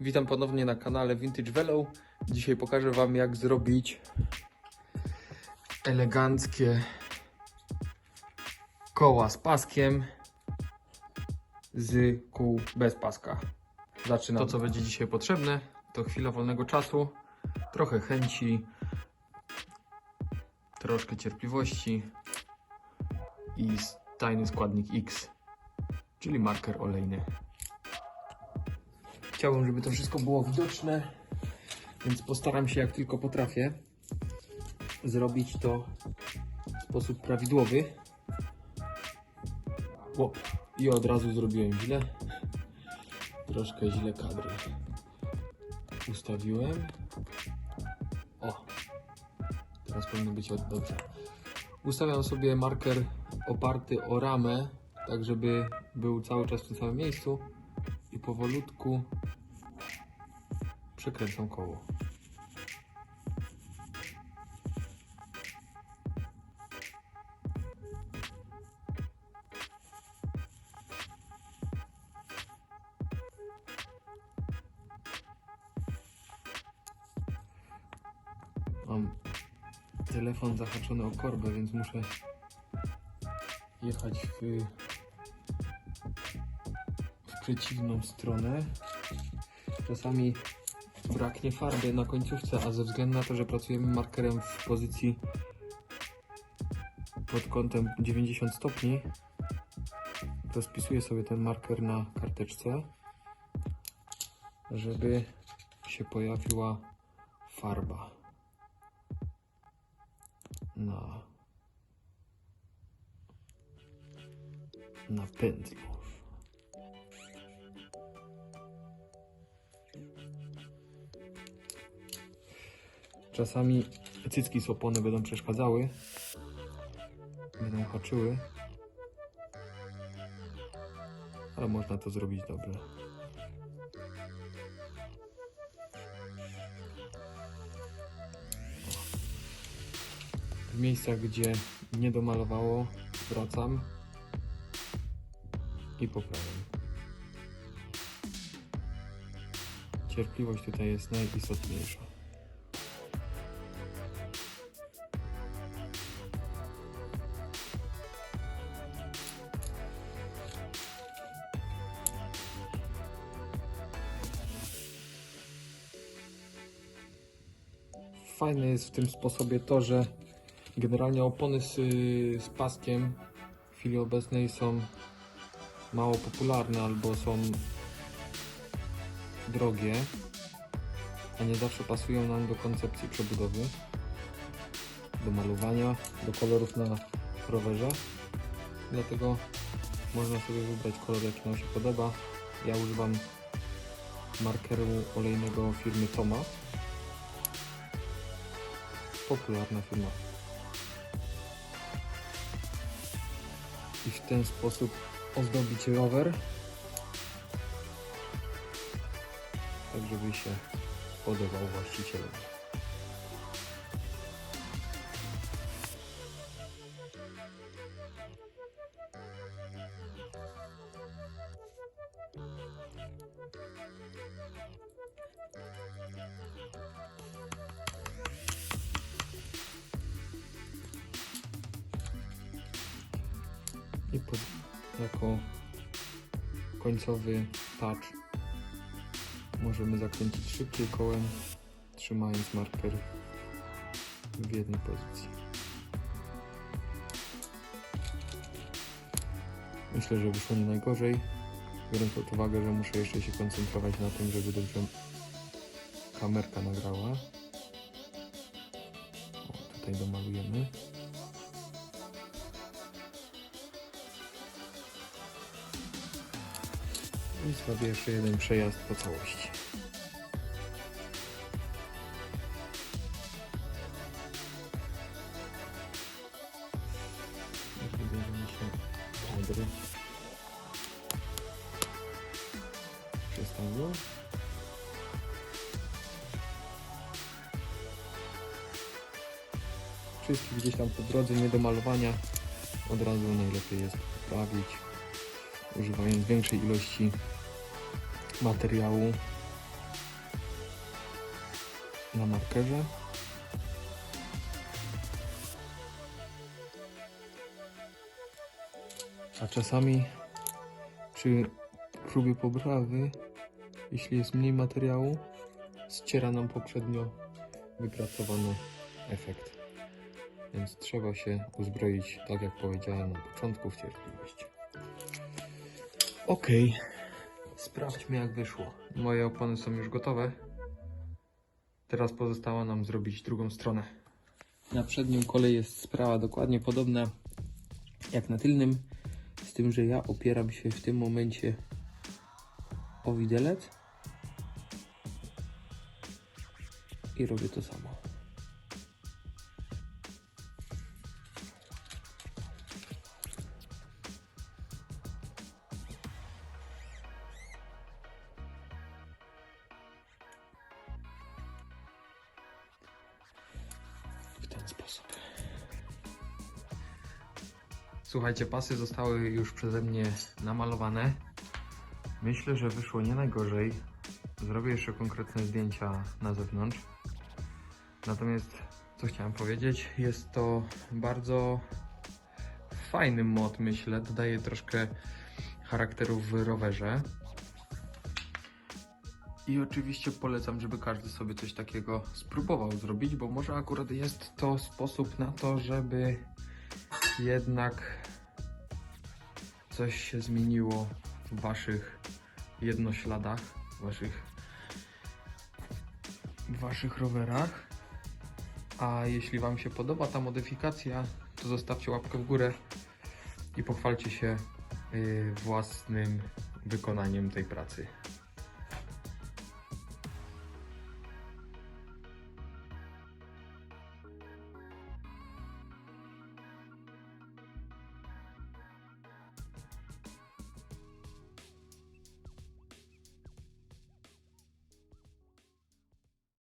Witam ponownie na kanale Vintage Velo. Dzisiaj pokażę Wam jak zrobić eleganckie koła z paskiem z kół bez paska. Zaczynam. To co będzie dzisiaj potrzebne to chwila wolnego czasu, trochę chęci, troszkę cierpliwości i tajny składnik X, czyli marker olejny. Chciałbym, żeby to wszystko było widoczne, więc postaram się jak tylko potrafię zrobić to w sposób prawidłowy. I od razu zrobiłem źle. Troszkę źle kadry ustawiłem. O, teraz powinno być dobrze. Ustawiam sobie marker oparty o ramę, tak żeby był cały czas w tym samym miejscu i powolutku przekręcam koło. Mam telefon zahaczony o korbę, więc muszę jechać w, w przeciwną stronę. Czasami braknie farby na końcówce, a ze względu na to, że pracujemy markerem w pozycji pod kątem 90 stopni, rozpisuję sobie ten marker na karteczce, żeby się pojawiła farba na na pędzlu. Czasami cycki z będą przeszkadzały, będą haczyły, ale można to zrobić dobrze. W miejscach, gdzie nie domalowało, wracam i poprawiam. Cierpliwość tutaj jest najistotniejsza. Fajne jest w tym sposobie to, że generalnie opony z, z paskiem w chwili obecnej są mało popularne albo są drogie, a nie zawsze pasują nam do koncepcji przebudowy, do malowania, do kolorów na rowerze. Dlatego można sobie wybrać kolor, jaki nam się podoba. Ja używam markeru olejnego firmy Toma. Popularna firma. I w ten sposób ozdobić rower, tak żeby się podobał właścicielowi. I pod, jako końcowy touch możemy zakręcić szybciej kołem, trzymając marker w jednej pozycji. Myślę, że wyszło nie najgorzej, biorąc pod uwagę, że muszę jeszcze się koncentrować na tym, żeby dobrze kamerka nagrała. O, tutaj domalujemy. I zrobię jeszcze jeden przejazd po całości. Wybierzemy się. Wszystkich gdzieś tam po drodze nie do malowania od razu najlepiej jest poprawić używając większej ilości materiału na markerze. A czasami przy próbie poprawy, jeśli jest mniej materiału, ściera nam poprzednio wypracowany efekt. Więc trzeba się uzbroić, tak jak powiedziałem na początku, w cierpliwość. Ok, sprawdźmy jak wyszło. Moje opony są już gotowe. Teraz pozostała nam zrobić drugą stronę. Na przednim kole jest sprawa dokładnie podobna jak na tylnym, z tym, że ja opieram się w tym momencie o widelec i robię to samo. Sposób. Słuchajcie, pasy zostały już przeze mnie namalowane. Myślę, że wyszło nie najgorzej. Zrobię jeszcze konkretne zdjęcia na zewnątrz. Natomiast, co chciałem powiedzieć, jest to bardzo fajny mod, myślę. Dodaje troszkę charakteru w rowerze. I oczywiście polecam, żeby każdy sobie coś takiego spróbował zrobić, bo może akurat jest to sposób na to, żeby jednak coś się zmieniło w waszych jednośladach, w waszych, w waszych rowerach. A jeśli wam się podoba ta modyfikacja, to zostawcie łapkę w górę i pochwalcie się y, własnym wykonaniem tej pracy.